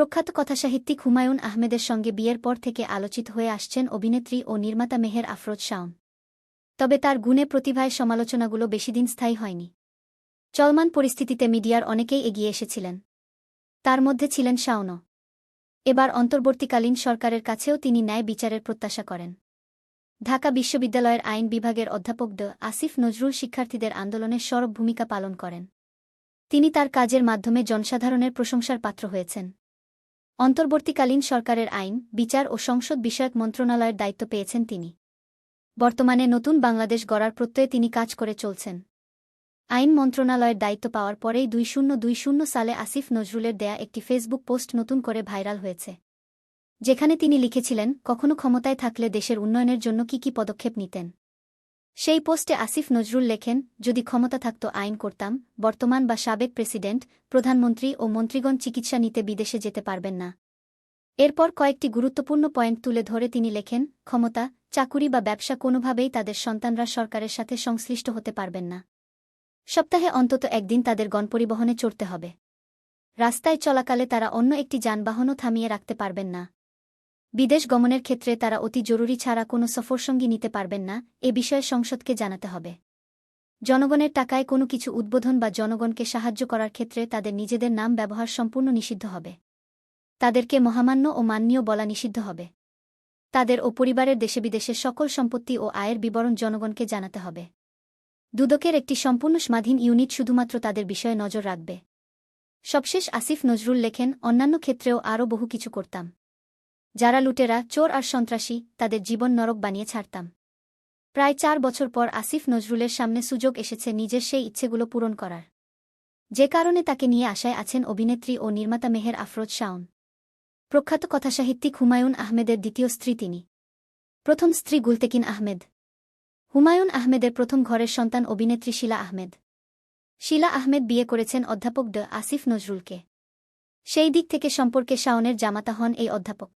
প্রখ্যাত কথাসাহিত্যিক হুমায়ুন আহমেদের সঙ্গে বিয়ের পর থেকে আলোচিত হয়ে আসছেন অভিনেত্রী ও নির্মাতা মেহের আফরোজ শাওন। তবে তার গুণে প্রতিভায় সমালোচনাগুলো বেশিদিন স্থায়ী হয়নি। চলমান পরিস্থিতিতে মিডিয়ার অনেকেই এগিয়ে এসেছিলেন। তার মধ্যে ছিলেন শাওনও। এবার অন্তর্বর্তীকালীন সরকারের কাছেও তিনি ন্যায় বিচারের প্রত্যাশা করেন। ঢাকা বিশ্ববিদ্যালয়ের আইন বিভাগের অধ্যাপক ড আসিফ নজরুল শিক্ষার্থীদের আন্দোলনে সরব ভূমিকা পালন করেন। তিনি তার কাজের মাধ্যমে জনসাধারণের প্রশংসার পাত্র হয়েছেন। অন্তর্বর্তীকালীন সরকারের আইন, বিচার ও সংসদ বিষয়ক মন্ত্রণালয়ের দায়িত্ব পেয়েছেন তিনি। বর্তমানে নতুন বাংলাদেশ গড়ার প্রত্যয়ে তিনি কাজ করে চলছেন। আইন মন্ত্রণালয়ের দায়িত্ব পাওয়ার পরেই দুই শূন্য দুই শূন্য সালে আসিফ নজরুলের দেয়া একটি ফেসবুক পোস্ট নতুন করে ভাইরাল হয়েছে। যেখানে তিনি লিখেছিলেন, কখনো ক্ষমতায় থাকলে দেশের উন্নয়নের জন্য কি কি পদক্ষেপ নিতেন? সেই পোস্টে আসিফ নজরুল লেখেন, যদি ক্ষমতা থাকত আইন করতাম, বর্তমান বা সাবেক প্রেসিডেন্ট, প্রধানমন্ত্রী ও মন্ত্রীগণ চিকিৎসা নিতে বিদেশে যেতে পারবেন না। এরপর কয়েকটি গুরুত্বপূর্ণ পয়েন্ট তুলে ধরে তিনি লেখেন, ক্ষমতা, চাকুরি বা ব্যবসা কোনোভাবেই তাদের সন্তানরা সরকারের সাথে সংশ্লিষ্ট হতে পারবেন না। সপ্তাহে অন্তত একদিন তাদের গণপরিবহনে চড়তে হবে। রাস্তায় চলাকালে তারা অন্য একটি যানবাহনও থামিয়ে রাখতে পারবেন না। বিদেশ গমনের ক্ষেত্রে তারা অতি জরুরি ছাড়া কোনো সফরসঙ্গী নিতে পারবেন না, এ বিষয়ে সংসদকে জানাতে হবে। জনগণের টাকায় কোনো কিছু উদ্বোধন বা জনগণকে সাহায্য করার ক্ষেত্রে তাদের নিজেদের নাম ব্যবহার সম্পূর্ণ নিষিদ্ধ হবে। তাদেরকে মহামান্য ও মান্যীয় বলা নিষিদ্ধ হবে। তাদের ও পরিবারের দেশে বিদেশের সকল সম্পত্তি ও আয়ের বিবরণ জনগণকে জানাতে হবে। দুদকের একটি সম্পূর্ণ স্বাধীন ইউনিট শুধুমাত্র তাদের বিষয়ে নজর রাখবে। সবশেষ আসিফ নজরুল লেখেন, অন্যান্য ক্ষেত্রেও আরও বহু কিছু করতাম। যারা লুটেরা, চোর আর সন্ত্রাসী, তাদের জীবন নরক বানিয়ে ছাড়তাম। প্রায় চার বছর পর আসিফ নজরুলের সামনে সুযোগ এসেছে নিজের সেই ইচ্ছেগুলো পূরণ করার। যে কারণে তাকে নিয়ে আশায় আছেন অভিনেত্রী ও নির্মাতা মেহের আফরোজ শাওন। প্রখ্যাত কথাসাহিত্যিক হুমায়ুন আহমেদের দ্বিতীয় স্ত্রী তিনি। প্রথম স্ত্রী গুলতেকিন আহমেদ। হুমায়ুন আহমেদের প্রথম ঘরের সন্তান অভিনেত্রী শিলা আহমেদ। শিলা আহমেদ বিয়ে করেছেন অধ্যাপক ড. আসিফ নজরুলকে। সেই দিক থেকে সম্পর্কে শাওনের জামাতা হন এই অধ্যাপক।